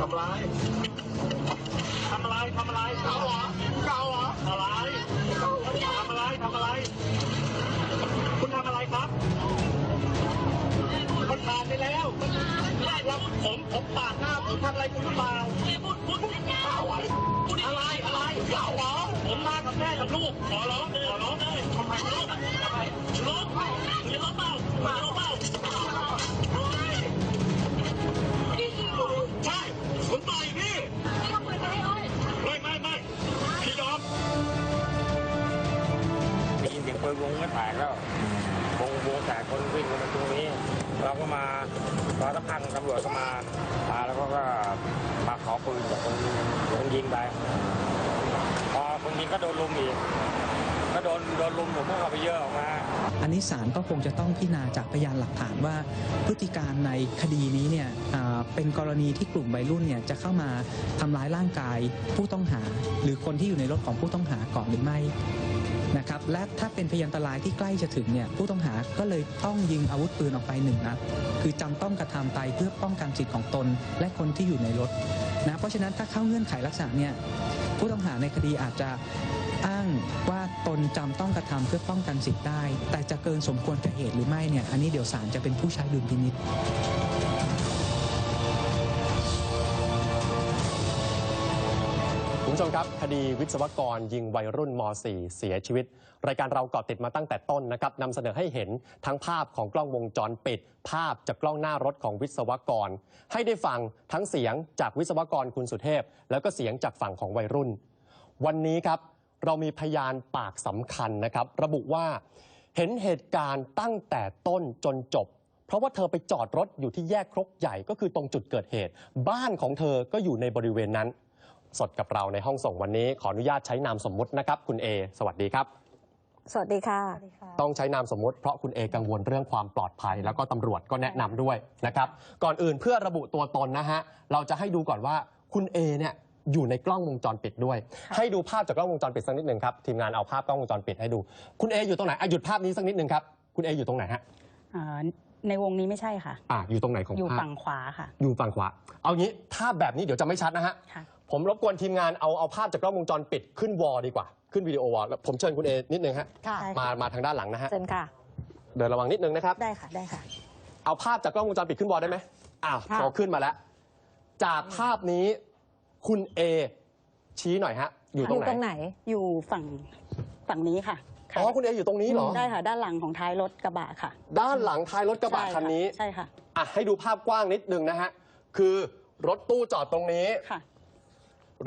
ทำอะไรทำอะไรทำอะไรเก่าเหรอเก่าเหรออะไรทำอะไรทำอะไร คุณทำอะไรครับมันผ่านไปแล้วไม่เราผมผมปาดหน้าผมทำอะไรคุณหรือเปล่าพูดพูดเก่าอะไรอะไรเก่าเหรอผมมากับแม่กับลูกขอร้องเลยขอร้องเลยทำไมลูกทำไมลูกมีรถเปล่ามาลูกเปล่า ตกแล้ววงวงแตกคนวิ่งมาตรงนี้ เราก็มาพอสักพักตำรวจก็มามาแล้วก็ก็มาขอปืนจากคนคนยิงไปพอคนยิงก็โดนลุมอีกก็โดนโดนลุมผมก็เข้าไปเยอะออกมา อันนี้ศาลก็คงจะต้องพิจารณาจากพยานหลักฐานว่าพฤติการในคดีนี้เนี่ยอ่าเป็นกรณีที่กลุ่มวัยรุ่นเนี่ยจะเข้ามาทำร้ายร่างกายผู้ต้องหา หรือคนที่อยู่ในรถของผู้ต้องหาก่อนหรือไม่ นะครับและถ้าเป็นพยานอันตรายที่ใกล้จะถึงเนี่ยผู้ต้องหาก็เลยต้องยิงอาวุธปืนออกไปหนึ่งนัดคือจำต้องกระทำไปเพื่อป้องกันสิทธิ์ของตน และคนที่อยู่ในรถนะเพราะฉะนั้นถ้าเข้าเงื่อนไขลักษณะเนี่ยผู้ต้องหาในคดีอาจจะอ้างว่าตนจำต้องกระทำเพื่อป้องกันสิทธิ์ได้ แต่จะเกินสมควรแก่เหตุหรือไม่เนี่ยอันนี้เดี๋ยวศาลจะเป็นผู้ใช้ดุลพินิษ คุณผู้ชมครับ คดีวิศวกรยิงวัยรุ่นม .4 เสียชีวิต รายการเราเกาะติดมาตั้งแต่ต้นนะครับนำเสนอให้เห็นทั้งภาพของกล้องวงจรปิด ภาพจากกล้องหน้ารถของวิศวกร ให้ได้ฟังทั้งเสียงจากวิศวกรคุณสุเทพ แล้วก็เสียงจากฝั่งของวัยรุ่น วันนี้ครับเรามีพยานปากสำคัญนะครับ ระบุว่าเห็นเหตุการณ์ตั้งแต่ต้นจนจบ เพราะว่าเธอไปจอดรถอยู่ที่แยกครกใหญ่ก็คือตรงจุดเกิดเหตุ บ้านของเธอก็อยู่ในบริเวณนั้น สดกับเราในห้องส่งวันนี้ ขออนุญาตใช้นามสมมุตินะครับ คุณเอสวัสดีครับ สวัสดีค่ะ ต้องใช้นามสมมุติเพราะคุณเอกังวลเรื่องความปลอดภัย แล้วก็ตำรวจก็แนะนำด้วยนะครับ ก่อนอื่นเพื่อระบุตัวตนนะฮะเราจะให้ดูก่อนว่าคุณเอเนี่ยอยู่ในกล้องวงจรปิดด้วย ให้ดูภาพจากกล้องวงจรปิดสักนิดหนึ่งครับทีมงานเอาภาพกล้องวงจรปิดให้ดู คุณเออยู่ตรงไหนอะหยุดภาพนี้สักนิดหนึ่งครับคุณเออยู่ตรงไหนฮะอ่าในวงนี้ไม่ใช่ค่ะ อะอยู่ตรงไหนของอยู่ภาพ ฝั่งขวาค่ะ อยู่ฝั่งขวา เอางี้ถ้าแบบนี้เดี๋ยวจะไม่ชัดนะฮะ ค่ะ ผมรบกวนทีมงานเอาเอาภาพจากกล้องวงจรปิดขึ้นวอลดีกว่า ขึ้นวิดีโอวอลแล้วผมเชิญคุณเอนิดนึงฮะค่ะได้มามาทางด้านหลังนะฮะเชิญค่ะ เดินระวังนิดนึงนะครับ ได้ค่ะได้ค่ะ เอาภาพจากกล้องวงจรปิดขึ้นวอลได้ไหมอ้าวค่ะพอขึ้นมาแล้ว จากภาพนี้คุณเอชี้หน่อยฮะ อยู่ตรงไหนตรงไหน อยู่ฝั่งฝั่งนี้ค่ะอ๋อคุณเออยู่ตรงนี้เหรอ ได้ค่ะ ด้านหลังของท้ายรถกระบะค่ะด้านหลังท้ายรถกระบะใช่คันนี้ ใช่ค่ะอะให้ดูภาพกว้างนิดนึงนะฮะ คือรถตู้จอดตรงนี้ ค่ะ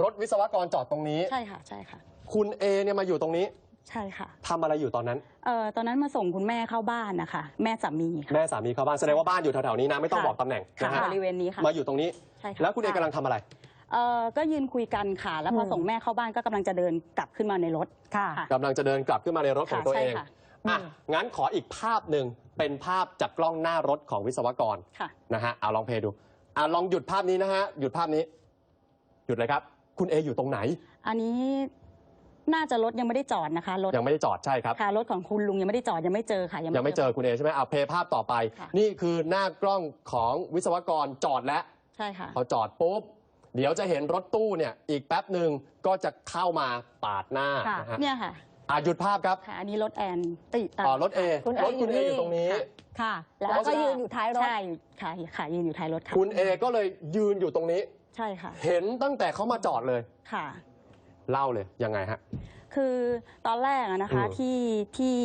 รถวิศวกรจอดตรงนี้ ใช่ค่ะ ใช่ค่ะ คุณเอเนี่ยมาอยู่ตรงนี้ใช่ค่ะทำอะไรอยู่ตอนนั้น เอ่อตอนนั้นมาส่งคุณแม่เข้าบ้านนะคะ แม่สามีค่ะ แม่สามีเข้าบ้านแสดงว่าบ้านอยู่แถวๆนี้นะไม่ต้องค่ะบอกตำแหน่งค่ะนะฮะบริเวณนี้ค่ะ มาอยู่ตรงนี้ ใช่ค่ะแล้วคุณเอกำลังทำอะไร เอ่อก็ยืนคุยกันค่ะ แล้วพออืมส่งแม่เข้าบ้านก็กำลังจะเดินกลับขึ้นมาในรถ ค่ะ ค่ะ กำลังจะเดินกลับขึ้นมาในรถของค่ะตัวใช่เองค่ะ อะงั้นขออีกภาพหนึ่งเป็นภาพจากกล้องหน้ารถของวิศวกรค่ะ นะฮะเอาลองเพลย์ดูอะลองหยุดภาพนี้นะฮะหยุดภาพนี้ หยุดเลยครับ คุณเออยู่ตรงไหน อันนี้น่าจะรถยังไม่ได้จอดนะคะรถยังไม่ได้จอดใช่ครับค่ะรถของคุณลุงยังไม่ได้จอดยังไม่เจอค่ะยังไม่เจอคุณเอใช่ไหมเอาเพลย์ภาพต่อไปค่ะนี่คือหน้ากล้องของวิศวกรจอดแล้วใช่ค่ะพอจอดปุ๊บเดี๋ยวจะเห็นรถตู้เนี่ยอีกแป๊บหนึ่งก็จะเข้ามาปาดหน้าค่ะนะฮะเนี่ยค่ะอะหยุดภาพครับค่ะอันนี้รถแอนติดอ๋อรถเอคุณเอรถคุณเออยู่นี่อยู่ตรงนี้ค่ะ แล้แล้ววก็ก็ยืนอยู่ท้ายรถใช่ค่ะค่ะยืนอยู่ท้ายรถค่ะคุณเอก็เลยยืนอยู่ตรงนี้ ใช่ค่ะ เห็นตั้งแต่เขามาจอดเลย ค่ะ เล่าเลยยังไงฮะ คือตอนแรกอะนะคะอืมที่ที่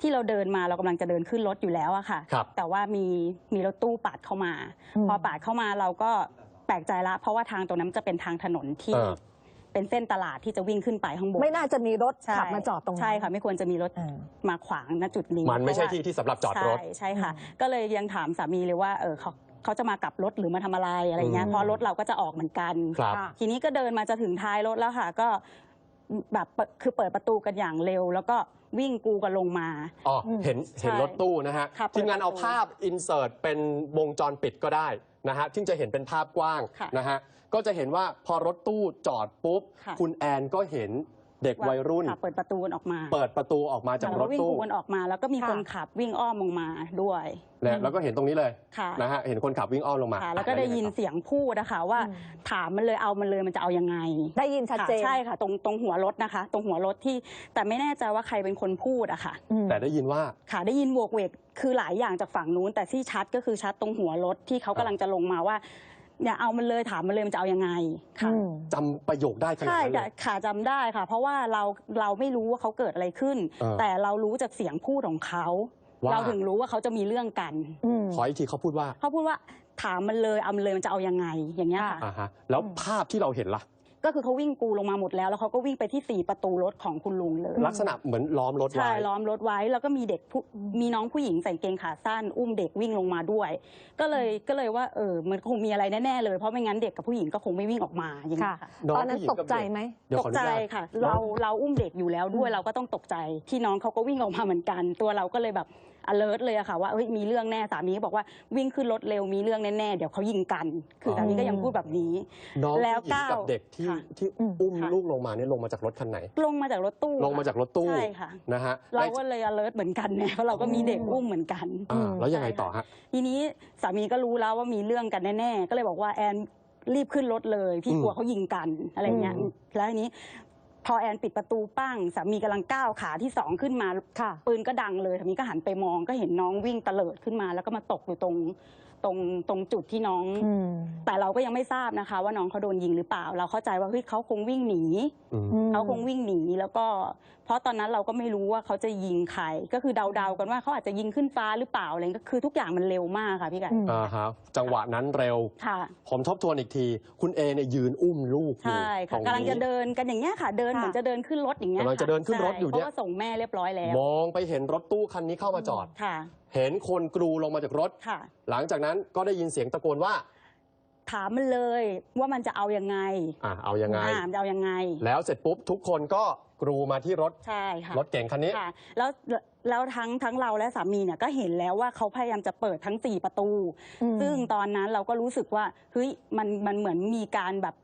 ที่เราเดินมาเรากำลังจะเดินขึ้นรถอยู่แล้วอะค่ะ ครับ แต่ว่ามีมีรถตู้ปาดเข้ามา อืม พอปาดเข้ามาเราก็แปลกใจละ เพราะว่าทางตรงนั้นมันจะเป็นทางถนนที่เออ เป็นเส้นตลาดที่จะวิ่งขึ้นไปข้างบนไม่น่าจะมีรถใช่ขับมาจอดตรงนั้นใช่ค่ะ ไม่ควรจะมีรถอ่า มาขวางณจุดนี้มันไม่ใช่เพราะว่า ที่ที่สำหรับจอดรถ ใช่ใช่ค่ะอืมก็เลยยังถามสามีเลยว่าเออเขา เขาจะมากลับรถหรือมาทำอะไรอะไรเงี้ยอืมเพราะรถเราก็จะออกเหมือนกัน ครับค่ะทีนี้ก็เดินมาจะถึงท้ายรถแล้วค่ะ ก็แบบเปิดคือเปิดประตูกันอย่างเร็ว แล้วก็วิ่งกูกันลงมา อ๋ออมเห็นเห็นใช่รถตู้นะฮะค่ะทีมงานเอาเปิดประตูภาพอินเสิร์ตเป็นวงจรปิดก็ได้นะฮะซึ่งจะเห็นเป็นภาพกว้างค่ะนะฮะก็จะเห็นว่าพอรถตู้จอดปุ๊บ ค่ะ คุณแอนก็เห็น เด็กวัยรุ่น ค่ะเปิดประตูกันออกมาเปิดประตูออกมาจากรถวิ่งตู้กูกันออกมา แล้วก็มีค่ะคนขับวิ่งอ้อมลงมาด้วยนะแล้วก็เห็นตรงนี้เลยค่ะ นะฮะเห็นคนขับวิ่งอ้อมลงมาค่ะ แล้วก็ได้ยินเสียงพูดนะคะว่า อืม ถามมันเลยเอามันเลยมันจะเอายังไงได้ยินชัดเจนค่ะใช่ค่ะ ตรงตรงหัวรถนะคะ ตรงหัวรถที่แต่ไม่แน่ใจว่าใครเป็นคนพูดอะค่ะ อืม แต่ได้ยินว่า ค่ะได้ยินโวกเวกคือหลายอย่างจากฝั่งนู้น แต่ที่ชัดก็คือชัดตรงหัวรถที่เขากำลังจะลงมาว่า อย่าเอามันเลยถามมันเลยมันจะเอายังไงค่ะอืมจำประโยคได้ขนาดใช่นั้นเลค่ะย ค่ะจำได้ค่ะ เพราะว่าเราเราไม่รู้ว่าเขาเกิดอะไรขึ้นเออแต่เรารู้จากเสียงพูดของเขา ว่าเราถึงรู้ว่าเขาจะมีเรื่องกันอืม ขออีกทีเขาพูดว่าเขาพูดว่าถามมันเลยเอามันเลยมันจะเอายังไงอย่างเงี้ยค่ะ อ่าฮะแล้วอืมภาพที่เราเห็นล่ะ ก็คือเขาวิ่งกูลงมาหมดแล้ว แล้วเขาก็วิ่งไปที่สี่ประตูรถของคุณลุงเลยลักษณะเหมือนล้อมรถไว้ ใช่ล้อมรถไว้ แล้วก็มีเด็กผู้มีน้องผู้หญิงใส่กางเกงขาสั้น อุ้มเด็กวิ่งลงมาด้วย ก็เลยก็เลยว่าเออมันคงมีอะไรแน่ๆเลยเพราะไม่งั้นเด็กกับผู้หญิงก็คงไม่วิ่งออกมาอย่างนี้ค่ะยค่ะน้องตอนนั้นผู้หญิงตกกับใจเด็กไหม เดี๋ยวตขอกอนุใจญาตค่ะ เราเราอุ้มเด็กอยู่แล้วด้วยอืมเราก็ต้องตกใจที่น้องเขาก็วิ่งออกมาเหมือนกัน ตัวเราก็เลยแบบ alert เลยอะค่ะว่าเฮ้ยมีเรื่องแน่สามีก็บอกว่าวิ่งขึ้นรถเร็วมีเรื่องแน่ๆเดี๋ยวเขายิงกัน คือสามีก็ยังพูดแบบนี้ น้องแล้วผู้หญิงกับก้าวเด็กที่ค่ะที่อืมอุ้มค่ะ ลูกลงมาเนี่ยลงมาจากรถคันไหน ลงมาจากรถตู้ลงมาจากรถตู้ใช่ค่ะ นะฮะเราก็เลย alert เหมือนกันเนี่ยเพราะเราก็มีเด็กอุ้มเหมือนกัน อ่าแล้วยังไงต่อฮะ ทีนี้สามีก็รู้แล้วว่ามีเรื่องกันแน่ๆ ก็เลยบอกว่าแอนรีบขึ้นรถเลย พี่อืม กลัวเขายิงกันอะไรเงี้ยอืมแล้วทีนี้ พอแอนปิดประตูปั้งสามีกำลังก้าวขาที่สองขึ้นมาค่ะปืนก็ดังเลยสามีก็หันไปมองก็เห็นน้องวิ่งเตลิดขึ้นมาแล้วก็มาตกอยู่ตรง ตรงตรงจุดที่น้อง อืมแต่เราก็ยังไม่ทราบนะคะ ว่าน้องเขาโดนยิงหรือเปล่า เราเข้าใจว่าเฮ้ยเขาคงวิ่งหนี อืม เขาคงวิ่งหนีแล้วก็ เพราะตอนนั้นเราก็ไม่รู้ว่าเขาจะยิงใคร ก็คือเดาๆกันว่าเขาอาจจะยิงขึ้นฟ้าหรือเปล่าอะไรก็คือทุกอย่างมันเร็วมากค่ะพี่ไก่อืม อ่าฮะจังหวะนั้นเร็ว ค่ะ ผมทบทวนอีกที คุณเอเนี่ยยืนอุ้มลูกอยู่ใช่ตค่ะรงกำลังนี้ จะเดินกันอย่างเงี้ยค่ะ เดินค่ะ เหมือนจะเดินขึ้นรถอย่างเงี้ยกำลังจะเดินขึ้นรถอยู่เนี่ยเพราะว่าส่งแม่เรียบร้อยแล้วมองไปเห็นรถตู้คันนี้เข้ามาจอด ค่ะ เห็นคนกรูลงมาจากรถ ค่ะ หลังจากนั้นก็ได้ยินเสียงตะโกนว่า ถามมันเลยว่ามันจะเอายังไงอ่าเอายังไง อ่ามันจะเอายังไง แล้วเสร็จปุ๊บทุกคนก็กรูมาที่รถ ใช่ค่ะรถเก๋งคันนี้ ค่ะ แล้วแล้วทั้งทั้งเราและสามีเนี่ยก็เห็นแล้วว่าเขาพยายามจะเปิดทั้งสี่ประตู อืมซึ่งตอนนั้นเราก็รู้สึกว่าเฮ้ยมันมันเหมือนมีการแบบแบบ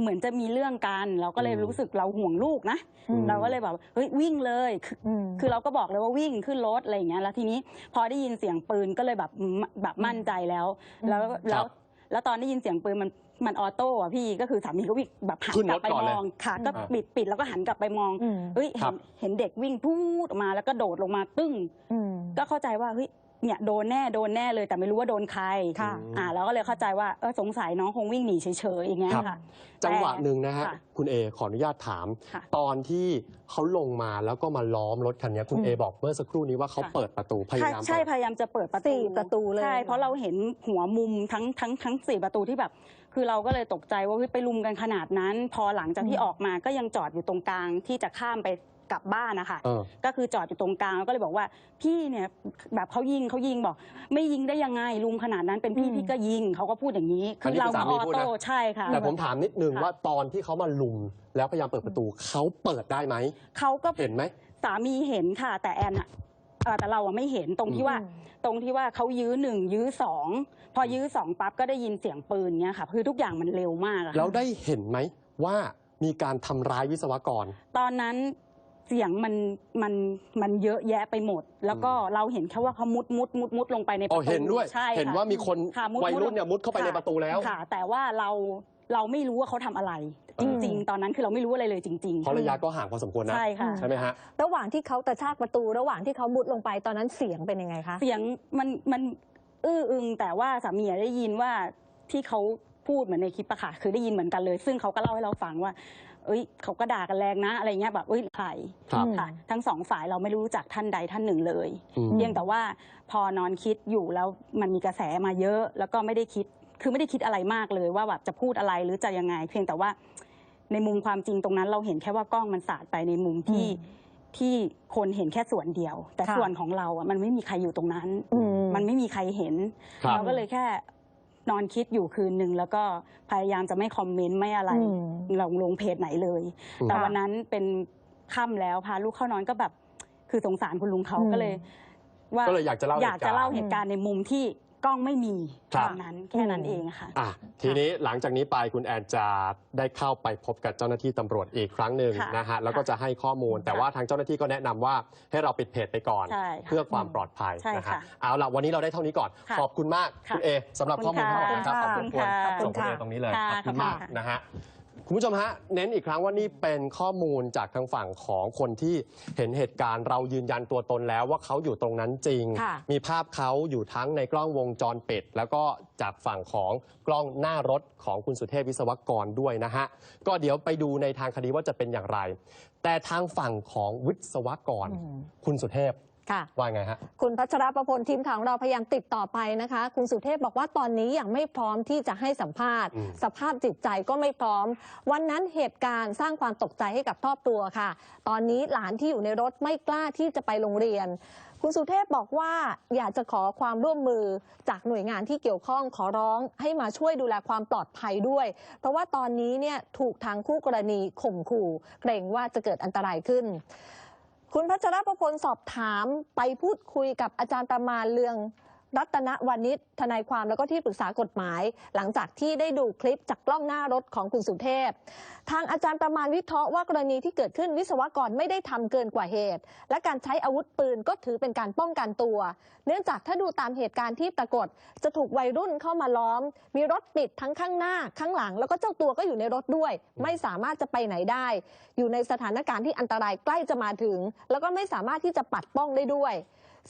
เหมือนจะมีเรื่องกัน เราก็เลยอืมรู้สึกเราห่วงลูกนะ อืม เราก็เลยแบบเฮ้ยวิ่งเลยคืออืม คือเราก็บอกเลยว่าวิ่งขึ้นรถอะไรอย่างเงี้ยแล้วทีนี้พอได้ยินเสียงปืนก็เลยแบบมแบบมั่นใจแล้ว แล้วคแล้รัวบแล้วตอนได้ยินเสียงปืนมันมันออโต้อะพี่ก็คือสามีก็วิ่งแบบหันขึ้นกรลัถบไปก่อนมเลยองค่ะก็อ่า ปิดปิดแล้วก็หันกลับไปมองอืม เฮ้ยครัเห็บ นเห็นเด็กวิ่งพูดออกมาแล้วก็โดดลงมาตึ้ง อืม ก็เข้าใจว่าเฮ้ย เนี่ยโดนแน่โดนแน่เลยแต่ไม่รู้ว่าโดนใครค่ะอ่าเราก็เลยเข้าใจว่าเออสงสัยน้องคงวิ่งหนีเฉยๆอย่างเงี้ยครับค่ะจังหวะหนึ่งนะฮะค่ะคุณเอขออนุญาตถามค่ะตอนที่เขาลงมาแล้วก็มาล้อมรถคันนี้คุณอืมเอบอกเมื่อสักครู่นี้ว่าเขาค่ะเปิดประตูพยาใช่ยามใช่เปิดพยายามจะเปิดประตูสี่ประตูเลยใช่เพราะเราเห็นหัวมุมทั้งทั้งทั้งสี่ประตูที่แบบ คือเราก็เลยตกใจว่าเฮ้ยไปลุมกันขนาดนั้น พอหลังจากที่อืมออกมาก็ยังจอดอยู่ตรงกลางที่จะข้ามไปก ลับบ้านนะคะเออ ก็คือจอดอยู่ตรงกลางแล้วก็เลยบอกว่า พี่เนี่ยแบบเขายิงเขายิงบอก ไม่ยิงได้ยังไงลุมขนาดนั้นเป็นพี่อืม พี่ก็ยิงเขาก็พูดอย่างนี้อันนี้เราคือมาสามีออพูดนะ โต้ใช่ค่ะ แต่ผมถามนิดนึงค่ะ ว่าตอนที่เขามาลุมแล้วพยายามเปิดประตูเขาเปิดได้ไหมเขาก็เห็นไหม สามีเห็นค่ะ แต่แอนอะเอ่อแต่เราอะไม่เห็นตรงที่ว่าอืมตรงที่ว่าเขายื้อหนึ่งยื้อสองพอยื้อสองปั๊บก็ได้ยินเสียงปืนเนี้ยค่ะคือทุกอย่างมันเร็วมากอะค่ะ แล้วได้เห็นไหมว่ามีการทำร้ายวิศวกร ตอนนั้น เสียงมันมันมันเยอะแยะไปหมด แล้วก็เราเห็นแค่ว่าเขามุดมุดมุดมุดลงไปในปอ๋อระตูเห็นด้วยใช่ค่ะเห็นว่ามีคนค่ะมุดวัยรุ่นเนี่ยมุดเข้าไปค่ะในประตูแล้ว ค่ะ แต่ว่าเราเราไม่รู้ว่าเขาทำอะไร จริง ๆ ตอนนั้นคือเราไม่รู้อะไรเลยจริงเพราะระยะก็ห่างพอสมควรนะใช่ค่ะ ใช่ไหมฮะ ระหว่างที่เขากระชากประตู ระหว่างที่เขามุดลงไปตอนนั้นเสียงเป็นยังไงคะ เสียงมันมันอื้ออึง แต่ว่าสามีอะได้ยินว่าที่เขาพูดเหมือนในคลิปอะค่ะคือได้ยินเหมือนกันเลย ซึ่งเขาก็เล่าให้เราฟังว่า เอ้ยเขาก็ด่ากันแรงนะอะไรเงี้ยแบบเอ้ยใครครับค่ะทั้งสองฝ่ายเราไม่รู้จักท่านใดท่านหนึ่งเลยอืม เพียงแต่ว่าพอนอนคิดอยู่แล้วมันมีกระแสมาเยอะ แล้วก็ไม่ได้คิดคือไม่ได้คิดอะไรมากเลยว่าแบบจะพูดอะไรหรือจะยังไง เพียงแต่ว่าในมุมความจริงตรงนั้นเราเห็นแค่ว่ากล้องมันสาดไปในมุมที่อืมที่คนเห็นแค่ส่วนเดียว แต่ค่ะ ส่วนของเราอะมันไม่มีใครอยู่ตรงนั้น อืม มันไม่มีใครเห็น ครับ เราก็เลยแค่ นอนคิดอยู่คืนหนึ่งแล้วก็พยายามจะไม่คอมเมนต์ไม่อะไรอืม ลงลงเพจไหนเลยอืมแต่วันนั้นเป็นค่ำแล้วพาลูกเข้านอนก็แบบ คือสงสารคุณลุงเขาอืม ก็เลย ว่าก็เลยอยากจะเล่าอยากจะเล่าเหเหตุตุกาการรณ์ณ์ในมุมที่ กล้องไม่มีครับตอนนั้นแค่นั้นเองค่ะ อะทีนี้หลังจากนี้ไปคุณแอนจะได้เข้าไปพบกับเจ้าหน้าที่ตำรวจอีกครั้งหนึ่งค่ะนะฮะแล้วก็จะให้ข้อมูล แต่ค่ะว่าทางเจ้าหน้าที่ก็แนะนำว่าให้เราปิดเพจไปก่อน ใช่ค่ะเพื่อความปลอดภัยใช่นะฮะค่ะเอาล่ะวันนี้เราได้เท่านี้ก่อน ค่ะขอบคุณมากค่ะคุณเอสำหรับข้อมูลทั้งหมดนะครับขขออบบคุคุณณค่ะ ส่งคุณเอตรงนี้เลยค่ะขอบคุณมากขอบคุณค่ะนะฮะ คุณผู้ชมฮะเน้นอีกครั้งว่านี่เป็นข้อมูลจากทางฝั่งของคนที่เห็นเหตุการณ์เรายืนยันตัวตนแล้วว่าเขาอยู่ตรงนั้นจริงค่ะมีภาพเขาอยู่ทั้งในกล้องวงจรปิด แล้วก็จากฝั่งของกล้องหน้ารถของคุณสุเทพวิศวกรด้วยนะฮะก็เดี๋ยวไปดูในทางคดีว่าจะเป็นอย่างไร แต่ทางฝั่งของวิศวกรอืมคุณสุเทพค่ะว่าไงฮะคุณพัชรประพลทีมข่าวของเราพยายามติดต่อไปนะคะ คุณสุเทพบอกว่าตอนนี้ยังไม่พร้อมที่จะให้สัมภาษณ์อืมสภาพจิตใจก็ไม่พร้อม วันนั้นเหตุการณ์สร้างความตกใจให้กับครอบครัวค่ะ ตอนนี้หลานที่อยู่ในรถไม่กล้าที่จะไปโรงเรียน คุณสุเทพบอกว่าอยากจะขอความร่วมมือจากหน่วยงานที่เกี่ยวข้องขอร้องให้มาช่วยดูแลความปลอดภัยด้วย เพราะว่าตอนนี้เนี่ยถูกทางคู่กรณีข่มขู่เกรงว่าจะเกิดอันตรายขึ้น คุณพัชรประพลสอบถามไปพูดคุยกับอาจารย์ประมาณเรือง รัตนวานิชทนายความแล้วก็ที่ปรึกษากฎหมาย หลังจากที่ได้ดูคลิปจากกล้องหน้ารถของคุณสุเทพ ทางอาจารย์ประมาณวิเคราะห์ว่ากรณีที่เกิดขึ้นวิศวกรไม่ได้ทำเกินกว่าเหตุ และการใช้อาวุธปืนก็ถือเป็นการป้องกันตัว เนื่องจากถ้าดูตามเหตุการณ์ที่ปรากฏ จะถูกวัยรุ่นเข้ามาล้อม มีรถปิดทั้งข้างหน้าข้างหลัง แล้วก็เจ้าตัวก็อยู่ในรถด้วย ไม่สามารถจะไปไหนได้ อยู่ในสถานการณ์ที่อันตรายใกล้จะมาถึง แล้วก็ไม่สามารถที่จะปัดป้องได้ด้วย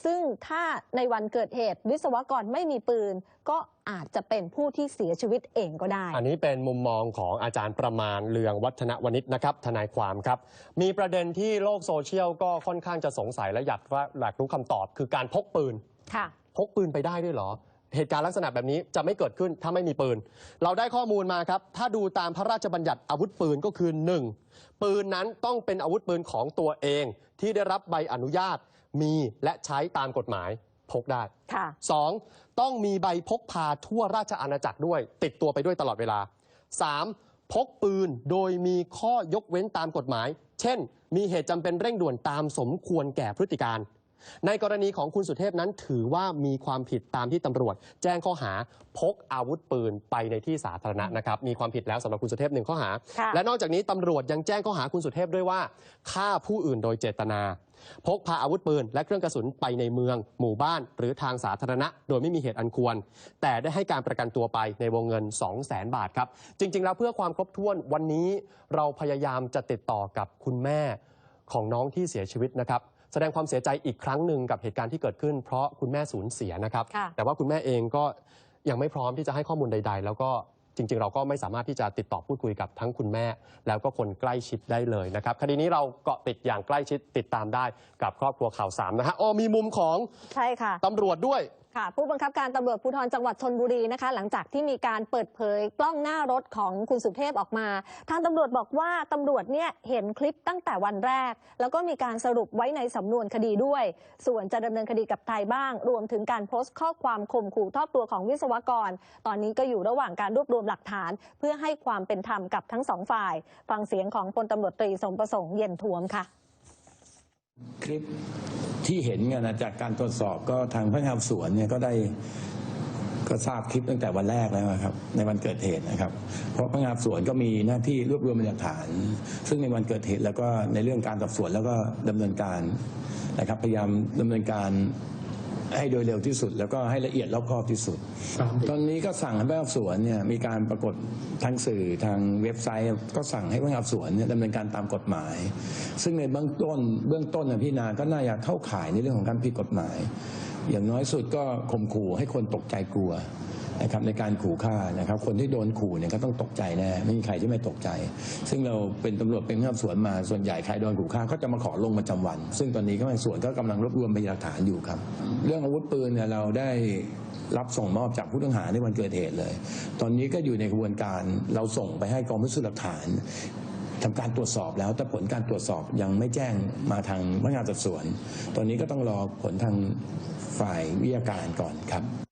ซึ่งถ้าในวันเกิดเหตุวิศวกรไม่มีปืน ก็อาจจะเป็นผู้ที่เสียชีวิตเองก็ได้ อันนี้เป็นมุมมองของอาจารย์ประมาณเลืองวัฒนวณิชนะครับ ทนายความครับ มีประเด็นที่โลกโซเชียลก็ค่อนข้างจะสงสัยและอยากว่าอยากรู้คำตอบ คือการพกปืนค่ะพกปืนไปได้ด้วยเหรอเหตุการณ์ลักษณะแบบนี้จะไม่เกิดขึ้นถ้าไม่มีปืน เราได้ข้อมูลมาครับ ถ้าดูตามพระราชบัญญัติอาวุธปืนก็คือ 1. ปืนนั้นต้องเป็นอาวุธปืนของตัวเองที่ได้รับใบอนุญาต มีและใช้ตามกฎหมายพกได้ ค่ะ 2. ต้องมีใบพกพาทั่วราชอาณาจักรด้วย ติดตัวไปด้วยตลอดเวลา 3. พกปืนโดยมีข้อยกเว้นตามกฎหมาย เช่น มีเหตุจำเป็นเร่งด่วนตามสมควรแก่พฤติการ ในกรณีของคุณสุเทพนั้นถือว่ามีความผิดตามที่ตำรวจ แจ้งข้อหาพกอาวุธปืนไปในที่สาธารณะนะครับ มีความผิดแล้วสำหรับคุณสุเทพหนึ่งข้อหา ค่ะและนอกจากนี้ตำรวจยังแจ้งข้อหาคุณสุเทพด้วยว่าฆ่าผู้อื่นโดยเจตนา พกพาอาวุธปืน และเครื่องกระสุนไปในเมือง หมู่บ้าน หรือทางสาธารณะ โดยไม่มีเหตุอันควร แต่ได้ให้การประกันตัวไปในวงเงิน 2 0 0 0 0 0บาทครับ จริง ๆ แล้วเพื่อความครบถ้วนวันนี้เราพยายามจะติดต่อกับคุณแม่ของน้องที่เสียชีวิตนะครับ แสดงความเสียใจอีกครั้งหนึ่งกับเหตุการณ์ที่เกิดขึ้น เพราะคุณแม่สูญเสียนะครับค่ะแต่ว่าคุณแม่เองก็ยังไม่พร้อมที่จะให้ข้อมูลใด ๆ แล้วก็จริง ๆ เราก็ไม่สามารถที่จะติดต่อพูดคุยกับทั้งคุณแม่ แล้วก็คนใกล้ชิดได้เลยนะครับคดีนี้เราเกาะติดอย่างใกล้ชิดติดตามได้กับครอบครัวข่าวสามนะฮะอ๋อมีมุมของใช่ค่ะตำรวจด้วย ค่ะผู้บังคับการตำรวจภูธรจังหวัดชนบุรีนะคะ หลังจากที่มีการเปิดเผยกล้องหน้ารถของคุณสุเทพออกมา ทางตำรวจบอกว่าตำรวจเนี่ยเห็นคลิปตั้งแต่วันแรก แล้วก็มีการสรุปไว้ในสำนวนคดีด้วย ส่วนจะดำเนินคดีกับใครบ้าง รวมถึงการโพสต์ข้อความข่มขู่ทอบตัวของวิศวกร ตอนนี้ก็อยู่ระหว่างการรวบรวมหลักฐาน เพื่อให้ความเป็นธรรมกับทั้งสองฝ่าย ฟังเสียงของพลตำรวจตรีสมประสงค์เย็นทวมค่ะ คลิป ที่เห็นกันนะจากการตรวจสอบก็ทางพนักงานสวนเนี่ยก็ได้ก็ทราบคลิปตั้งแต่วันแรกแล้วครับ ในวันเกิดเหตุนะครับ เพราะพนักงานสวนก็มีหน้าที่รวบรวมหลักฐาน ซึ่งในวันเกิดเหตุแล้วก็ในเรื่องการสอบสวนแล้วก็ดำเนินการนะครับ พยายามดำเนินการ ให้โดยเร็วที่สุด แล้วก็ให้ละเอียดรอบคอบที่สุด ตอนนี้ก็สั่งให้พนักงานสอบสวนเนี่ยมีการปรากฏทางสื่อทางเว็บไซต์ ก็สั่งให้พนักงานสอบสวนเนี่ยดำเนินการตามกฎหมาย ซึ่งในเบื้องต้นเบื้องต้นนะพี่นาก็น่าจะเข้าข่ายในเรื่องของการผิดกฎหมาย อย่างน้อยสุดก็ข่มขู่ให้คนตกใจกลัว นะครับในการขู่ฆ่านะครับ คนที่โดนขู่เนี่ยก็ต้องตกใจแน่ไม่มีใครที่ไม่ตกใจ ซึ่งเราเป็นตำรวจเป็นพนักงาสวนมาส่วนใหญ่ใครโดนขู่ฆ่าก็จะมาขอลงประจำวัน ซึ่งตอนนี้ก็ในส่วนก็กำลังรวบรวมพยานหลักฐานอยู่ครับ เรื่องอาวุธปืนเนี่ยเราได้รับส่งมอบจากผู้ต้องหาในวันเกิดเหตุเลย ตอนนี้ก็อยู่ในกระบวนการเราส่งไปให้กองพิสูจน์หลักฐานทำการตรวจสอบแล้วแต่ผลการตรวจสอบยังไม่แจ้งมาทางพนักงานสอบสวน ตอนนี้ก็ต้องรอผลทางฝ่ายวิทยาการก่อนครับ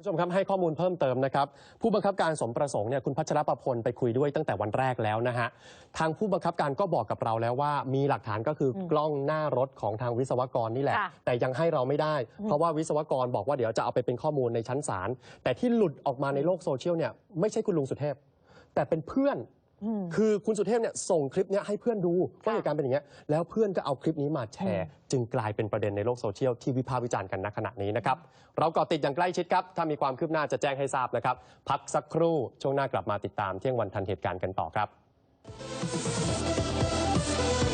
ผู้ชมครับให้ข้อมูลเพิ่มเติมนะครับผู้บังคับการสมประสงค์เนี่ยคุณพัชรประพลไปคุยด้วยตั้งแต่วันแรกแล้วนะฮะทางผู้บังคับการก็บอกกับเราแล้วว่า มีหลักฐานก็คืออกล้องหน้ารถของทางวิศวกรนี่แหละ ค่ะแต่ยังให้เราไม่ได้ เพราะว่าวิศวกรบอกว่าเดี๋ยวจะเอาไปเป็นข้อมูลในชั้นศาลแต่ที่หลุดออกมาในโลกโซเชียลเนี่ยไม่ใช่คุณลุงสุเทพ แต่เป็นเพื่อน อืม คือคุณสุเทพเนี่ยส่งคลิปเนี้ยให้เพื่อนดูว่าค่ะ เหตุการณ์เป็นอย่างเงี้ยแล้วเพื่อนก็เอาคลิปนี้มาแชร์ จึงกลายเป็นประเด็นในโลกโซเชียลที่วิพากษ์วิจารณ์กันณขณะนี้นะครับ เราเกาะติดอย่างใกล้ชิดครับ ถ้ามีความคืบหน้าจะแจ้งให้ทราบนะครับ พักสักครู่ช่วงหน้ากลับมาติดตามเที่ยงวันทันเหตุการณ์กันต่อครับ